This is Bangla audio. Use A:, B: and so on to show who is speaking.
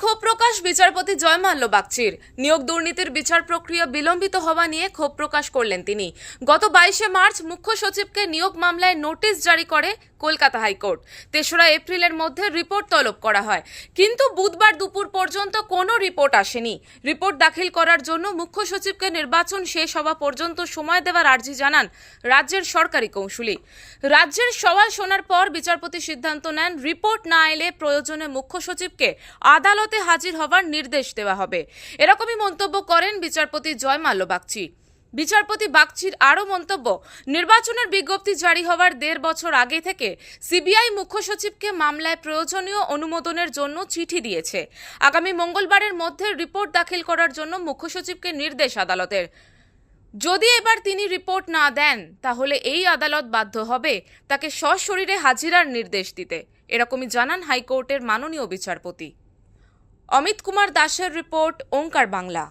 A: ক্ষোভ প্রকাশ বিচারপতি জয়মাল্য বাগচির। নিয়োগ দুর্নীতির বিচার প্রক্রিয়া বিলম্বিত হওয়া নিয়ে ক্ষোভ প্রকাশ করলেন তিনি। গত বাইশে মার্চ মুখ্য সচিবকে নিয়োগ মামলায় নোটিশ জারি করে কলকাতা হাইকোর্ট। তেসরা এপ্রিলের মধ্যে রিপোর্ট তলব করা হয়। কিন্তু বুধবার দুপুর পর্যন্ত কোনো রিপোর্ট আসেনি। রিপোর্ট দাখিল করার জন্য মুখ্য সচিবকে নির্বাচন শেষ হওয়া পর্যন্ত সময় দেওয়ার আর্জি জানান রাজ্যের সরকারি কৌঁসুলি। রাজ্যের সওয়াল শোনার পর বিচারপতি সিদ্ধান্ত নেন, রিপোর্ট না এলে প্রয়োজনে মুখ্য সচিবকে আদালতে হাজির হওয়ার নির্দেশ দেওয়া হবে। এরকমই মন্তব্য করেন বিচারপতি জয় মাল্য বাগচি। বিচারপতি বাগচির আরও মন্তব্য, নির্বাচনের বিজ্ঞপ্তি জারি হওয়ার দেড় বছর আগে থেকে সিবিআই মুখ্য সচিবকে মামলায় প্রয়োজনীয় অনুমোদনের জন্য চিঠি দিয়েছে। আগামী মঙ্গলবারের মধ্যে রিপোর্ট দাখিল করার জন্য মুখ্য সচিবকে নির্দেশ আদালতের। যদি এবার তিনি রিপোর্ট না দেন, তাহলে এই আদালত বাধ্য হবে তাকে সশরীরে হাজিরার নির্দেশ দিতে। এরকমই জানান হাইকোর্টের মাননীয় বিচারপতি। অমিত কুমার দাসের রিপোর্ট ওঙ্কার বাংলা।